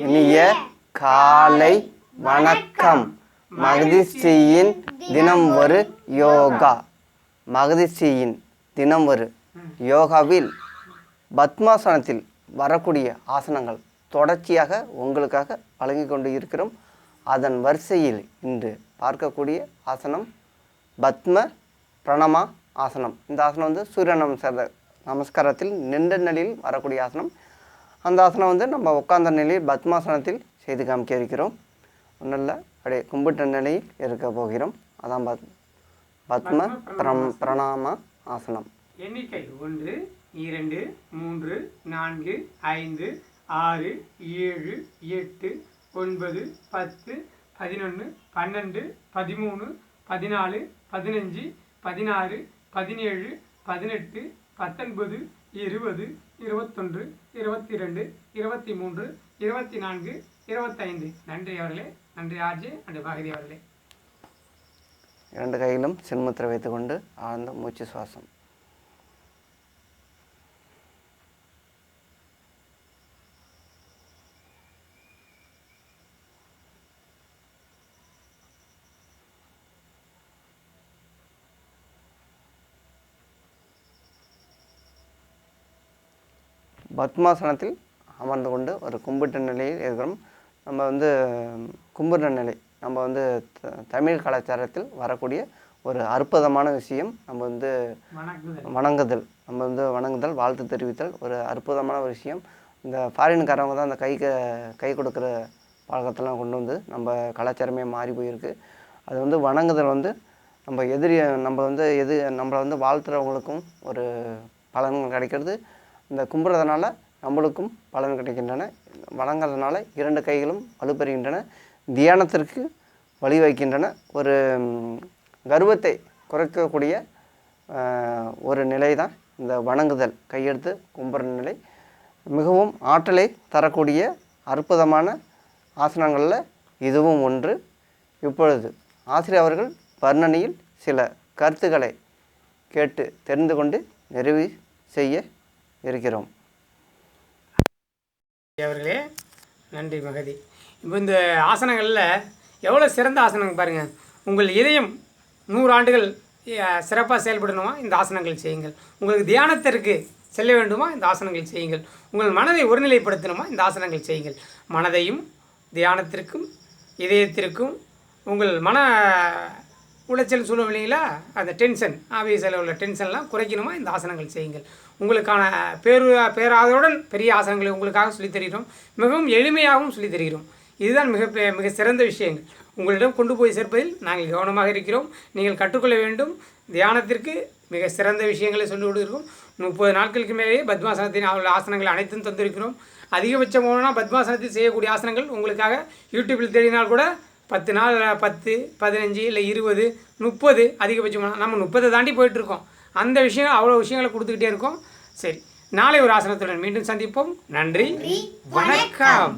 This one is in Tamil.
இனிய காலை வணக்கம். மகதிஸ்ரீயின் தினம் ஒரு யோகா. மகதிஸ்ரீயின் தினம் ஒரு யோகாவில் பத்மாசனத்தில் வரக்கூடிய ஆசனங்கள் தொடர்ச்சியாக உங்களுக்காக வழங்கி கொண்டு இருக்கிறோம். அதன் வரிசையில் இன்று பார்க்கக்கூடிய ஆசனம் பத்ம பிரணமா ஆசனம். இந்த ஆசனம் வந்து சூரிய நமஸ்கார நமஸ்காரத்தில் நின்ற நிலையில் வரக்கூடிய ஆசனம். அந்த ஆசனம் வந்து நம்ம உட்காந்த நிலையில் பத்மாசனத்தில் செய்து காமிக்க இருக்கிறோம். ஒன்றும் இல்லை அப்படியே கும்பிட்ட நிலையில் இருக்க போகிறோம். அதான் பத் பத்ம பிரம் பிரணாம ஆசனம். எண்ணிக்கை ஒன்று இரண்டு மூன்று நான்கு ஐந்து ஆறு ஏழு எட்டு ஒன்பது பத்து பதினொன்று பன்னெண்டு பதிமூணு பதினாலு பதினஞ்சு பதினாறு பதினேழு பதினெட்டு பத்தொன்பது இருபது இருபத்தொன்று இருபத்தி ரெண்டு இருபத்தி மூன்று இருபத்தி நான்கு இருபத்தைந்து. நன்றி அவர்களே. நன்றி ஆர்ஜே. நன்றி பகதி அவர்களே. இரண்டு கையிலும் சின்முத்திரை வைத்துக்கொண்டு ஆழ்ந்த மூச்சு சுவாசம். பத்மாசனத்தில் அமர்ந்து கொண்டு ஒரு கும்பிட்ட நிலையில் இருக்கிறோம். நம்ம வந்து கும்பிடுற நிலை நம்ம வந்து த- தமிழ் கலாச்சாரத்தில் வரக்கூடிய ஒரு அற்புதமான விஷயம் நம்ம வந்து வணங்குதல். நம்ம வந்து வணங்குதல் வாழ்த்து தெரிவித்தல் ஒரு அற்புதமான ஒரு விஷயம். இந்த ஃபாரின்காரவங்க தான் அந்த கை க- கை கொடுக்குற பழக்கத்தெல்லாம் கொண்டு வந்து நம்ம கலாச்சாரமே மாறி போயிருக்கு. அது வந்து வணங்குதல் வந்து நம்ம எதிரி நம்ம வந்து எது நம்மளை வந்து வாழ்த்துறவங்களுக்கும் ஒரு பலன்கள் கிடைக்கிறது. இந்த கும்பிட்றதுனால நம்மளுக்கும் பலன் கிடைக்கின்றன. வணங்குறதுனால இரண்டு கைகளும் வலுப்பெறுகின்றன. தியானத்திற்கு வழிவகுக்கின்றன ஒரு கர்வத்தை குறைக்கக்கூடிய ஒரு நிலை தான் இந்த வணங்குதல். கையெடுத்து கும்பிட்ற நிலை. மிகவும் ஆற்றலை தரக்கூடிய அற்புதமான ஆசனங்களில் இதுவும் ஒன்று. இப்பொழுது ஆசிரியர் அவர்கள் வர்ணனையில் சில கருத்துக்களை கேட்டு தெரிந்து கொண்டு நிறைவு செய்ய இருக்கிறோம். அவர்களே நன்றி மகதி. இப்போ இந்த ஆசனங்களில் எவ்வளோ சிறந்த ஆசனங்கள் பாருங்கள் உங்கள் இதயம் நூறு ஆண்டுகள் சிறப்பாக செயல்படணுமா? இந்த ஆசனங்கள் செய்யுங்கள். உங்களுக்கு தியானத்திற்கு செல்ல வேண்டுமா? இந்த ஆசனங்கள் செய்யுங்கள். உங்கள் மனதை ஒருநிலைப்படுத்தணுமா? இந்த ஆசனங்கள் செய்யுங்கள். மனதையும் தியானத்திற்கும் இதயத்திற்கும் உங்கள் மன உளைச்சல் சொல்லுவோம் இல்லைங்களா? அந்த டென்ஷன் ஆஃபீஸில் உள்ள டென்ஷன்லாம் குறைக்கணுமா? இந்த ஆசனங்கள் செய்யுங்கள். உங்களுக்கான பேரு பேராதருடன் பெரிய ஆசனங்களை உங்களுக்காக சொல்லித் தருகிறோம். மிகவும் எளிமையாகவும் சொல்லித் தருகிறோம். இதுதான் மிக பெ- மிக சிறந்த விஷயங்கள். உங்களிடம் கொண்டு போய் சேர்ப்பதில் நாங்கள் கவனமாக இருக்கிறோம். நீங்கள் கற்றுக்கொள்ள வேண்டும். தியானத்திற்கு மிக சிறந்த விஷயங்களை சொல்லிக் கொடுக்கிறோம். முப்பது நாட்களுக்கு மேலேயே பத்மாசனத்தின் உள்ள ஆசனங்கள் அனைத்தும் தந்திருக்கிறோம். அதிகபட்சம் போனால் பத்மாசனத்தில் செய்யக்கூடிய ஆசனங்கள் உங்களுக்காக யூடியூப்பில் தேடினால் கூட பத்து நாள் பத்து பதினஞ்சு இல்லை இருபது முப்பது அதிகபட்சமான நம்ம முப்பதை தாண்டி போயிட்டுருக்கோம். அந்த விஷயம் அவ்வளோ விஷயங்களை கொடுத்துக்கிட்டே இருக்கோம். சரி நாளை ஒரு ஆசனத்துடன் மீண்டும் சந்திப்போம். நன்றி வணக்கம்.